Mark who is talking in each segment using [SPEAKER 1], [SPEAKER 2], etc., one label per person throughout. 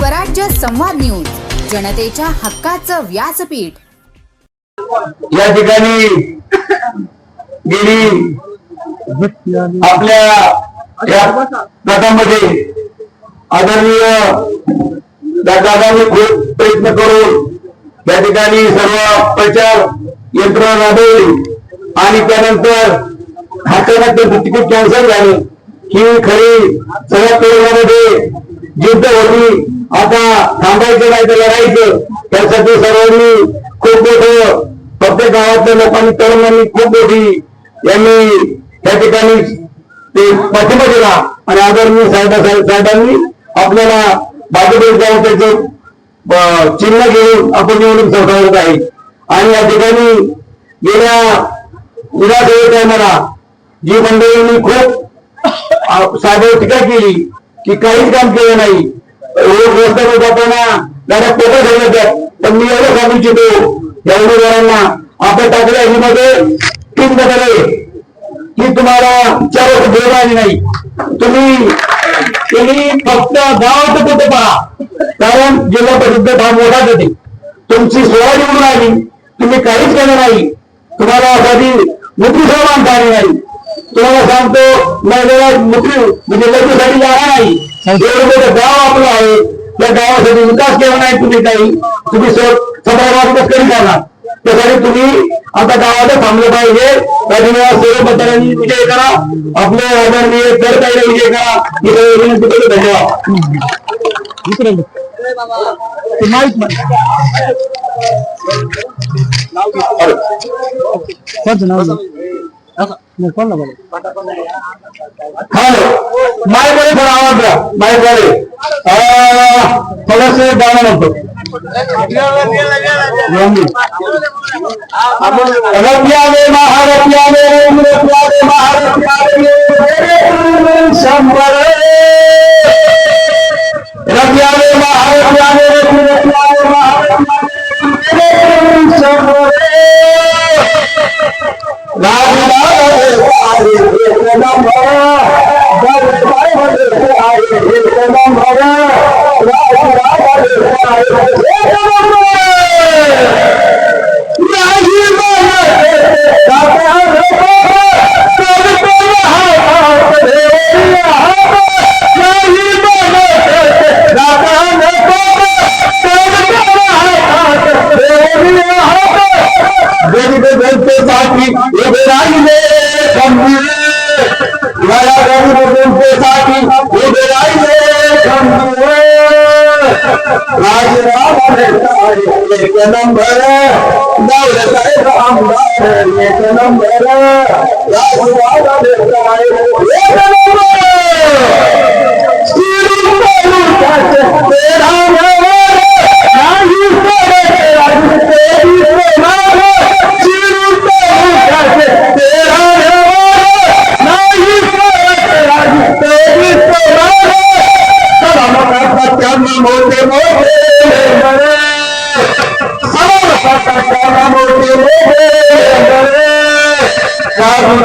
[SPEAKER 1] स्वराज्य संवाद न्यूज जनतेच्या हक्काचं व्यासपीठ.
[SPEAKER 2] या ठिकाणी गेली आपल्या या गटामध्ये आदरणीय दादांनी खूप प्रयत्न करून या ठिकाणी सर्व प्रचार यंत्रणा राबवली आणि त्यानंतर अचानक त्यांचं तिकीट कॅन्सल झाले. ही खरी सगळ्या कोरोनामध्ये जिद्द होती आता थांबायचं नाही तर लढायचं. त्यासाठी सर्वांनी खूप मोठं प्रत्येक गावातल्या लोकांनी तरुणांनी खूप मोठी यांनी त्या ठिकाणी ते पाठिंबा दिला. आणि आदरणीय साहेबासाहेब साहेबांनी आपल्याला बाजूकडे जाऊन त्याचं चिन्ह घेऊन आपण निवडणूक संपवत आहे. आणि या ठिकाणी गेल्या विधानसभा टायमाला जी मंडळींनी खूप साधव टीका केली की काहीच काम केलं नाही. रोज रस्त्यावर जाताना जरा पोटं ठेवलं त्यात पण मी एवढं सांगू इच्छितो या उमेदवारांना आपल्या टाकल्या मध्ये तीन बदल की तुम्हाला चार वर्ष बोलवायची नाही. तुम्ही तुम्ही फक्त गावाचं कुठे पहा. कारण जिल्हा परिषद फार मोठा होते तुमची सोळा निवडून आली. तुम्ही काहीच केलं नाही. तुम्हाला कधी मुख्य सुद्धा मानता आली नाही. तुम्हाला सांगतो महिलेला मुक्ती म्हणजे लग्नासाठी जागा नाही। एवढं मोठं गाव आपलं आहे त्या गावासाठी विकास केला नाही तुम्ही काही। तुम्ही समाजात कधी करणार त्यासाठी तुम्ही आता गावात थांबलं पाहिजे राजूला सर्व मतदारांनी विजय करा। आपल्या आदरणीय तर काही विजय करा। ही सगळी विनंती करतो धन्यवाद। हॅलो माय कडे थोडा आवाज द्या माय कडे थोडस गाणं म्हणतो रप्याले महारप्याले रप्याले महारप्याले शंभर रप्याले एक नंबर दाऊद आमदार एक नंबर एक नंबर श्री तालुक्याचे तेरा नंबर नाही पडत राजू तेरी प्रेमावर श्री तालुक्याचे तेरा नंबर नाही पडत राजू तेरी त्यांना मोठे मोठे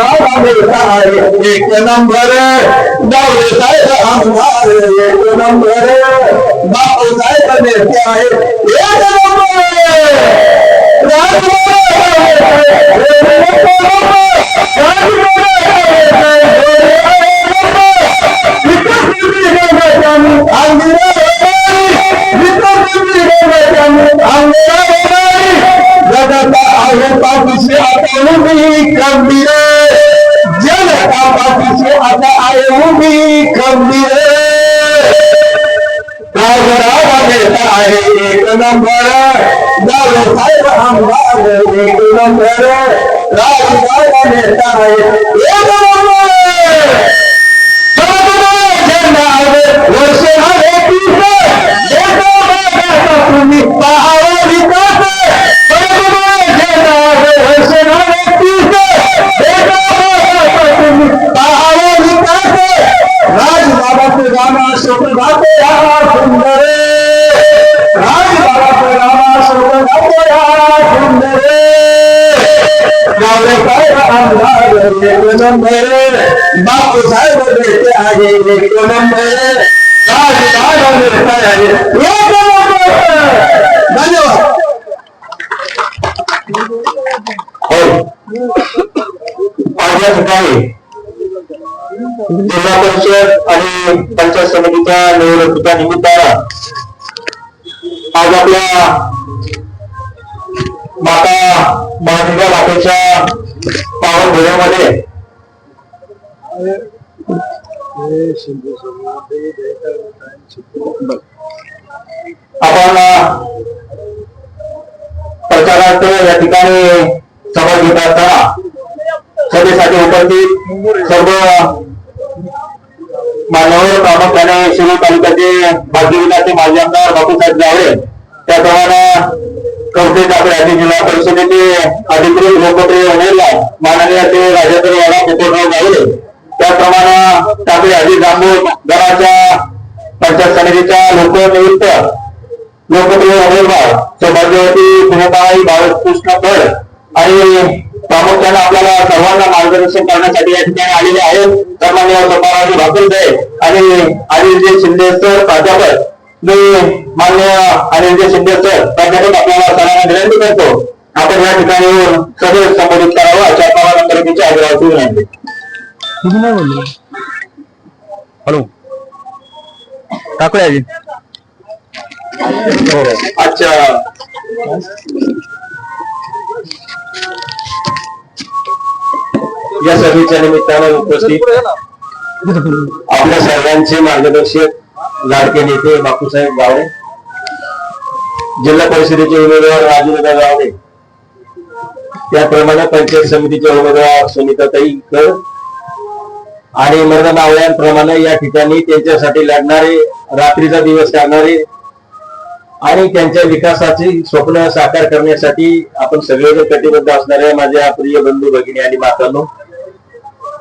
[SPEAKER 2] एक नंबर दावे साहेब आमदार एक नंबर बापू साहेब नेते आहे एक नंबर या
[SPEAKER 3] ठिकाणी जिल्हा परिषद आणि पंचायत समितीच्या निवडणुकीच्या निमित्तानं आज आपल्या माता महात्मा मातेच्या पावन भोजनामध्ये आपण प्रचारार्थ या ठिकाणी सभा घेत असताना सभेसाठी उपस्थित सर्व मान्यवर प्रामुख्याने शिरूर तालुक्याचे माजी भाग्यविलाचे माजी आमदार बापूसाहेब जावळे त्याप्रमाणे कवठे ठाकरे आणि जिल्हा परिषदेचे अधिकृत लोकप्रिय उमेदवार माननीय ते राजेंद्र वाडा पोपटराव गावले त्याप्रमाणे ठाकरे अजित जांभूळ घराच्या पंचायत समितीच्या लोकनियुक्त लोकप्रिय उमेदवार सौभाग्यवती पुणेताई बाळकृष्ण फड आणि प्रामुख्याने आपल्याला सर्वांना मार्गदर्शन करण्यासाठी या ठिकाणी आलेले आहेत. सन्मान्य सोपाराजी भाकुलदे आणि अनिलजी शिंदे सर प्राध्यापक. मी मान्य अनिलजी शिंदे सर प्राध्यापक आपल्याला सर्वांना विनंती करतो. आपण या ठिकाणी येऊन सगळे संबोधित करावं. अशा प्रमाणे खरेदीच्या आग्रहाची विनंती
[SPEAKER 2] हॅलो. टाकूया आजी
[SPEAKER 3] अच्छा. या सभेच्या निमित्तानं उपस्थित आपल्या सर्वांचे मार्गदर्शक लाडके नेते बापूसाहेब गावडे जिल्हा परिषदेचे उमेदवार राजूदा गावडे त्याप्रमाणे पंचायत समितीचे उमेदवार सुनीताताई कर आणि मरदा मावळ्यांप्रमाणे या ठिकाणी त्यांच्यासाठी लढणारे रात्रीचा दिवस करणारे आणि त्यांच्या विकासाची स्वप्न साकार करण्यासाठी आपण सगळेजण कटिबद्ध असणारे माझ्या प्रिय बंधू भगिनी आणि मातांनो.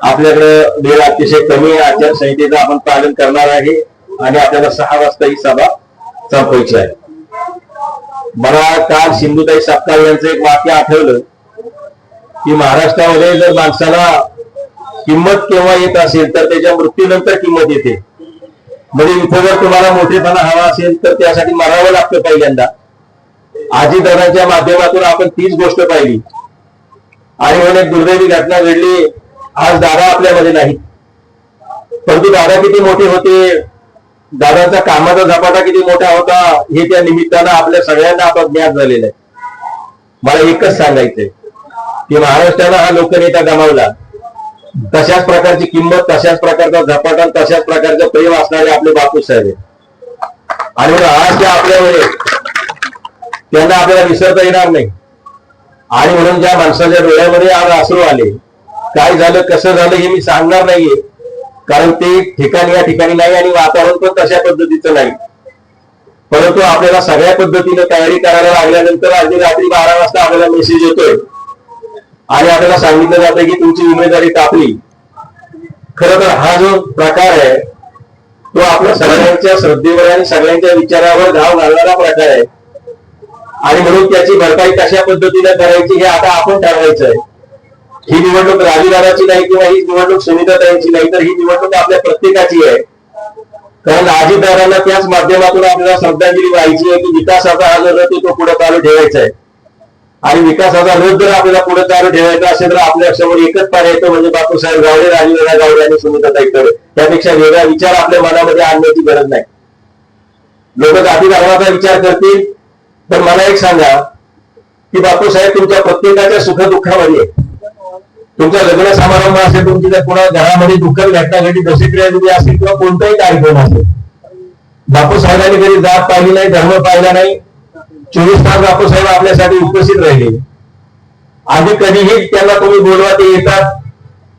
[SPEAKER 3] आपल्याकडे वेळ अतिशय कमी आचारसंहितेचं आपण पालन करणार आहे आणि आपल्याला सहा वाजता ही सभा संपवायची आहे. मला काल सिंधुताई सपकाळ यांचं एक वाक्य आठवलं की महाराष्ट्रामध्ये जर माणसाला किंमत केव्हा येत असेल तर त्याच्या मृत्यूनंतर किंमत येते. म्हणजे इथं जर तुम्हाला मोठेपणा हवा असेल तर त्यासाठी मरावं लागतं पहिल्यांदा. आजी दादाच्या माध्यमातून आपण तीच गोष्ट पाहिली. आणि म्हणून एक दुर्दैवी घटना घडली. आज दादा आपल्यामध्ये नाही परंतु दादा किती मोठे होते. दादाचा कामाचा झपाटा किती मोठा होता. हे त्या निमित्तानं आपल्या सगळ्यांना आता ज्ञात झालेलं आहे. मला एकच सांगायचंय. की महाराष्ट्रानं हा लोकनेता गमावला. तशाच प्रकारची किंमत तशाच प्रकारचा झपाटा तशाच प्रकारचं प्रेम असणारे आपले बापू साहेब आणि म्हणून आज ते आपल्यामध्ये त्यांना आपल्याला विसरता येणार नाही. आणि म्हणून ज्या माणसाच्या डोळ्यामध्ये आज आसरू आले काय झालं कसं झालं हे मी सांगणार नाहीये. कारण ते ठिकाणी या ठिकाणी नाही आणि वातावरण पण तशा पद्धतीचं नाही. परंतु आपल्याला सगळ्या पद्धतीने तयारी करायला लागल्यानंतर आज रात्री बारा वाजता आपल्याला मेसेज येतोय आणि आपल्याला सांगितलं जातं की तुमची उमेदवारी टाकली खर तर हा जो प्रकार आहे तो आपल्या सगळ्यांच्या श्रद्धेवर आणि सगळ्यांच्या विचारावर घाव घालणारा प्रकार आहे. आणि म्हणून त्याची भरपाई कशा पद्धतीने करायची हे आता आपण ठरवायचं आहे ही निवडणूक राजीदाराची नाही किंवा ही निवडणूक सुनीताताईंची नाही तर ही निवडणूक आपल्या प्रत्येकाची आहे. कारण अजितदारांना त्याच माध्यमातून आपल्याला श्रद्धांजली व्हायची आहे की विकासाचा हा जो तो पुढे चालू ठेवायचा आहे. आणि विकासाचा रथ जर आपल्याला पुढे चालू ठेवायचा असेल तर आपल्यासमोर एकच पर्याय येतो म्हणजे बापूसाहेब गावडे राजूदादा गावडे आणि सुनीताताई कडे त्यापेक्षा वेगळा विचार आपल्या मनामध्ये आणण्याची गरज नाही. लोक जाती धर्माचा विचार करतील. तर मला एक सांगा की बापूसाहेब तुमच्या प्रत्येकाच्या सुखदुःखामध्ये तुमचा लग्न समारंभ असेल तुमची जर कोणा घरामध्ये दुःखद घटना घडली दशक्रिया असेल किंवा कोणताही कार्यक्रम असेल बापूसाहेबांनी कधी जात पाहिली नाही धर्म पाहिला नाही चोवीस तास बापूसाहेब आपल्यासाठी उपस्थित राहिले. आधी कधीही त्यांना तुम्ही बोलवा ते येतात.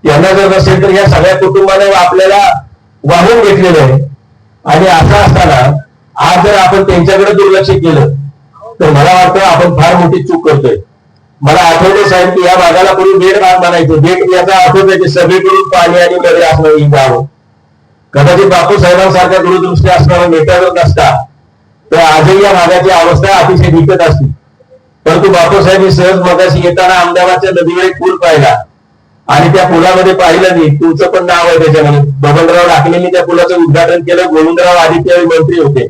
[SPEAKER 3] त्यांना जर नसेल तर या सगळ्या कुटुंबाने आपल्याला वाहून घेतलेलं आहे. आणि असं असताना आज जर आपण त्यांच्याकडे दुर्लक्ष केलं तर मला वाटतं आपण फार मोठी चूक करतोय. मला आठवते साहेब की या भागाला पूर्वी बेड भाग म्हणायचं. बेड याचा अर्थ आहे सगळीकडून पाणी आणि नदी असणं ही गाव कदाचित बापू साहेबांसारख्या दूरदृष्टी असणारा नेत्यावर नसता. तर आजही या भागाची अवस्था अतिशय बिकट असते. परंतु बापूसाहेब सहज मगाशी येताना अहमदाबादच्या नदीवर एक पूल पाहिला. आणि त्या पुलामध्ये पाहिलं नाही. तुमचं पण नाव आहे त्याच्यामध्ये. बबनराव राखलेंनी त्या पुलाचं उद्घाटन केलं. गोविंदराव आदित्य मंत्री होते.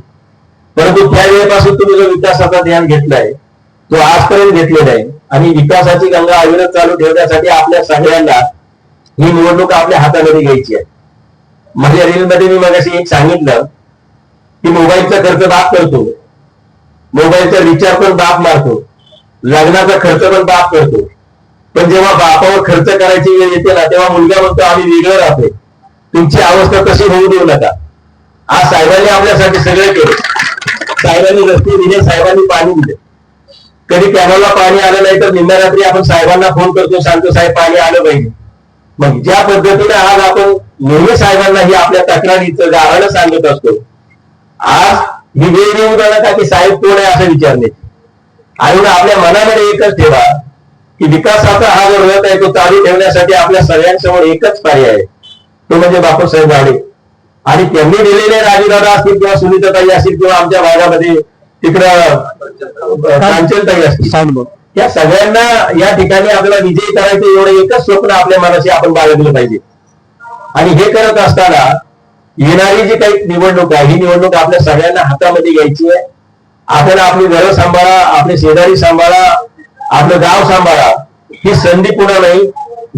[SPEAKER 3] परंतु त्या वेळेपासून तुम्ही जो विकासाचा ध्यान घेतलाय तो आजपर्यंत घेतलेला आहे आणि विकासाची गंगा अविरत चालू ठेवण्यासाठी आपल्या सगळ्यांना ही निवडणूक आपल्या हातामध्ये घ्यायची आहे. माझ्या रीलमध्ये मी मगाशी एक सांगितलं की मोबाईलचा खर्च बाप करतो. मोबाईलचा रिचार्ज पण बाप मारतो. लग्नाचा खर्च पण बाप करतो. पण जेव्हा बापावर खर्च करायची वेळ येते ना तेव्हा मुलगा म्हणतो आम्ही वेगळं राहतोय. तुमची अवस्था तशी होऊ देऊ नका. आज साहेबांनी आपल्यासाठी सगळे केलं. साहेबांनी रस्ते दिले साहेबांनी पाणी दिले. कधी कॅनलला पाणी आलं नाही तर निम्म्या रात्री आपण साहेबांना फोन करतो सांगतो साहेब पाणी आलं पाहिजे मग ज्या पद्धतीने आज आपण नेहमी साहेबांना ही आपल्या तक्रारीचं गावाला सांगत असतो आज ही वेळ जाणार का की साहेब कोण आहे असं विचारणे आणि आपल्या मनामध्ये एकच ठेवा की विकासाचा हा जो रथ आहे तो चालू ठेवण्यासाठी आपल्या सगळ्यांसमोर एकच पर्याय आहे. तो म्हणजे बापूसाहेब झाडे आणि त्यांनी दिलेले राजूदादा असतील किंवा सुनीताताई असतील किंवा आमच्या भागामध्ये तिकडं कांचनताई असतील. या सगळ्यांना या ठिकाणी आपल्याला विजयी करायचं एवढं एकच स्वप्न आपल्या मनाशी आपण बाळगलं पाहिजे. आणि हे करत असताना येणारी जी काही निवडणूक आहे ही निवडणूक आपल्या सगळ्यांना हातामध्ये घ्यायची आहे. आपण आपली घरं सांभाळा आपली शेजारी सांभाळा आपलं गाव सांभाळा. ही संधी पुन्हा नाही.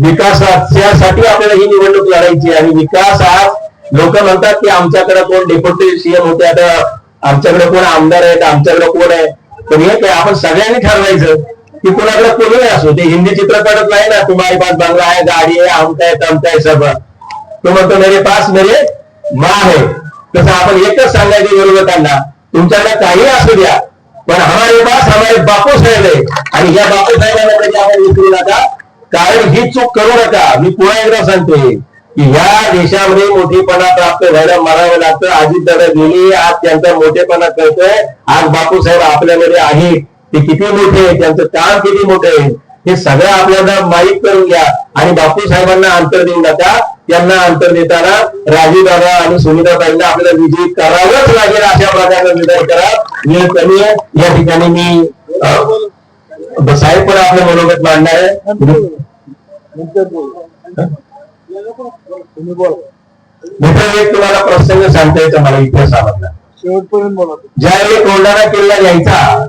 [SPEAKER 3] विकासासाठी आपल्याला ही निवडणूक लढायची आहे. आणि विकास हा लोक म्हणतात की आमच्याकडे कोण डेप्युटी सीएम होते आता आमच्याकडे कोण आमदार आहेत आमच्याकडे कोण आहे? पण हे काय आपण सगळ्यांनी ठरवायचं की कोणाकडे कोणी असो ते हिंदी चित्रपटात नाही ना तुम्हाला पास बंगला आहे गाडी आहे आमका आहे तमका आहे सब तो म्हणतो मेरे पास मेरे मा आहे. तसं आपण एकच सांगायचं त्यांना तुमच्याकडे काही असू द्या पण हमारे पास हमारे बापू साहेब आहे. आणि या बापू साहेबांना आपण विसरू नका. कारण ही चूक करू नका. मी पुन्हा एकदा सांगतोय की या देशामध्ये मोठेपणा प्राप्त व्हायला मारावं लागतं. अजितदादा गेली आज त्यांचा मोठेपणा करतोय आज बापू साहेब आपल्यामध्ये आहेत. ते किती मोठे आहे त्यांचं काम किती मोठे आहे? हे सगळं आपल्याला माहीत करून घ्या. आणि बापू साहेबांना अंतर देऊ नका. त्यांना अंतर देताना राजू दादा आणि सुनीताताईंना आपल्याला विजयी करावंच लागेल अशा प्रकारचा निर्णय करा. वेळ कमी आहे. या ठिकाणी मी साहेब पण आपलं मनोगत मांडणार आहे. दुसरा एक तुम्हाला प्रसंग सांगता येतो मला
[SPEAKER 4] बोला.
[SPEAKER 3] ज्यावेळी कोंडाणा किल्ला घ्यायचा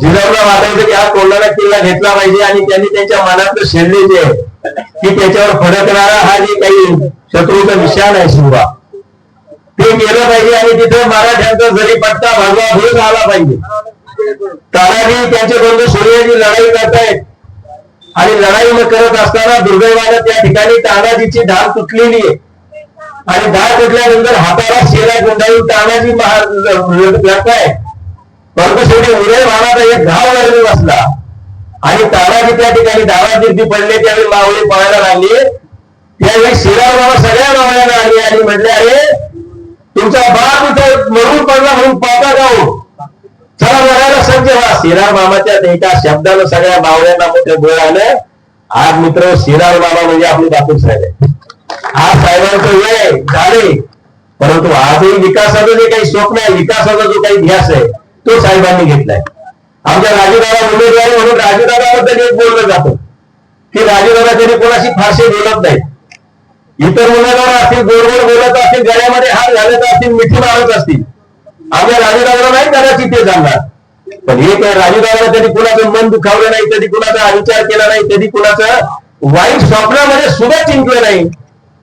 [SPEAKER 3] जिजाऊला वाटायचं की हा कोंडाणा किल्ला घेतला पाहिजे आणि त्यांनी त्यांच्या मनातलं शेरले जे आहे, की त्याच्यावर फडकणारा हा जे काही शत्रूचा निशाण आहे शिवा ते केलं पाहिजे आणि तिथं मराठ्यांचा जरी पट्टा भगवा भरून आला पाहिजे. तानाजी त्यांचे बंधू सूर्याजी लढाई करतायत. आणि लढाई मग करत असताना दुर्दैवानं त्या ठिकाणी तानाजीची धार तुटलेली आहे. आणि धार तुटल्यानंतर हाताला शेला गुंडाळून तानाजी लढताय परंतु शेवटी उदय एक घाव लागले बसला. आणि तानाजी त्या ठिकाणी डावा जिद्दी पडले त्यावेळी मावळी पळायला लागली. त्यावेळी शिराव बाबा सगळ्या मावळ्यांना आली आणि म्हटले अरे तुमचा बाप इथं मरून पडला म्हणून पाता जाऊ हो? चला बघायला सज्ज व्हा. शिराळ मामाच्या एका शब्दानं सगळ्या मावळ्यांना मोठ्या गोळ आलं. आज मित्र शिराळ मामा म्हणजे आपले बापू साहेब आहे. आज साहेबांचं वेळ झाले परंतु आजही विकासाचं जे काही स्वप्न आहे विकासाचा जो काही ध्यास आहे तो साहेबांनी घेतलाय. आमच्या राजूदादा उमेदवारी म्हणून राजूदादाबद्दल एक बोललं जातं. की राजूदादा त्याने कोणाशी फारसे बोलत नाहीत. इतर उमेदवार असतील गोडगोड बोलत असतील गळ्यामध्ये हात घालत असतील मिठी मारत असतील. आमच्या राजूदादाला नाही कदाचित ते सांगणार पण हे काय राजूदादाला कधी कुणाचं मन दुखावलं नाही कधी कुणाचा विचार केला नाही कधी कुणाचं वाईट स्वप्नामध्ये सुद्धा चिंतलं नाही.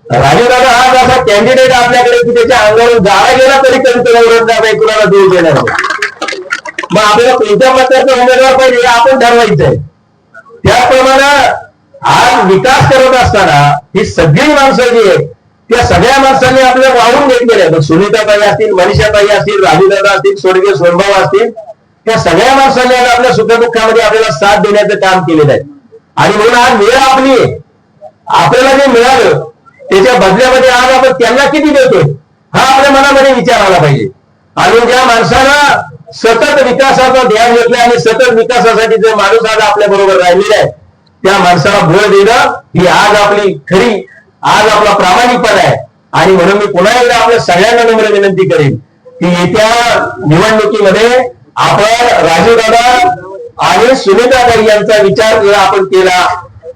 [SPEAKER 3] राजूदादा हा असा कॅन्डिडेट आपल्याकडे की त्याच्या अंगावर गाळा गेला तरी कधी त्याला नाही कुणाला दूर देणार नाही. मग आपल्याला कोणत्या प्रकारचा उमेदवार पाहिजे आपण ठरवायचं आहे. त्याचप्रमाणे आज विकास करत असताना ही सगळी माणसं जी आहेत त्या सगळ्या माणसांनी आपल्या वाहून घेतलेल्या आहेत सुनीताताई असतील मनीषाताई असतील राजूदादा असतील स्वर्गीय सोनभाऊ असतील त्या सगळ्या माणसांनी आज आपल्या सुखदुःखामध्ये आपल्याला साथ देण्याचं काम केलेलं आहे. आणि म्हणून आज वेळ आपली आपल्याला जे मिळालं त्याच्या बदल्यामध्ये आज आपण त्यांना किती देतोय हा आपल्या मनामध्ये विचार आला पाहिजे. आणि ज्या माणसाला सतत विकासाचं ध्यान घेतलं आणि सतत विकासासाठी जे माणूस आज आपल्या बरोबर राहिलेला आहे त्या माणसाला बळ देणं ही आज आपली खरी आज आपला प्रामाणिकपणा आहे. आणि म्हणून मी पुन्हा एकदा आपल्या सगळ्यांना नम्र विनंती करेन की येत्या निवडणुकीमध्ये आपण राजूदादा आणि सुनीताताई यांचा विचार जर आपण केला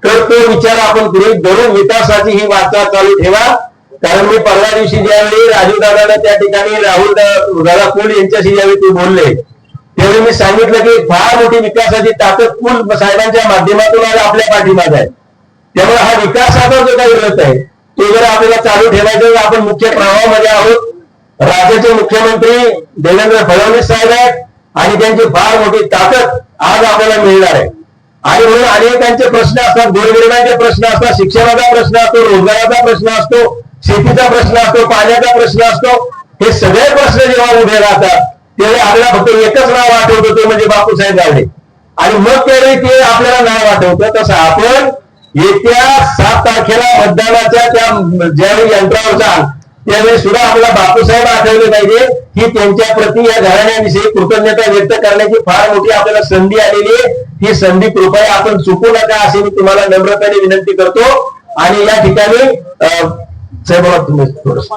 [SPEAKER 3] तर तो विचार आपण गृहित धरून विकासाची ही वार्ता चालू ठेवा. कारण मी परवा दिवशी ज्यावेळी राजू दादाला त्या ठिकाणी राहुल दादा कुल यांच्याशी ज्यावेळी ते बोलले त्यावेळी मी सांगितलं की फार मोठी विकासाची ताकद कुल साहेबांच्या माध्यमातून आज आपल्या पाठीमाग आहे. त्यामुळे हा विकासाचा जो काही रथ आहे तो जर आपल्याला चालू ठेवायचा तर आपण मुख्य प्रवाहामध्ये आहोत. राज्याचे मुख्यमंत्री देवेंद्र फडणवीस साहेब आहेत आणि त्यांची फार मोठी ताकद आज आपल्याला मिळणार आहे. आणि म्हणून अनेकांचे प्रश्न असतात गोरगरिबांचे प्रश्न असतात शिक्षणाचा प्रश्न असतो रोजगाराचा प्रश्न असतो. शेतीचा प्रश्न असतो पाण्याचा प्रश्न असतो हे सगळे प्रश्न जेव्हा उभे राहतात तेव्हा आपल्याला फक्त एकच नाव आठवतं ते म्हणजे बापूसाहेब गावडे आणि मग त्यावेळी ते आपल्याला नाव आठवतं तसं आपण येत्या सात तारखेला मतदानाच्या त्या ज्यावेळी यंत्रावर जाल त्यावेळी सुद्धा आपल्याला बापूसाहेब आठवले पाहिजे. ही त्यांच्या प्रती या घराण्याविषयी कृतज्ञता व्यक्त करण्याची फार मोठी आपल्याला संधी आलेली आहे. ही संधी कृपया आपण चुकू नका अशी मी तुम्हाला नम्रतेने विनंती करतो. आणि या ठिकाणी जय बाबा तुम्ही थोडस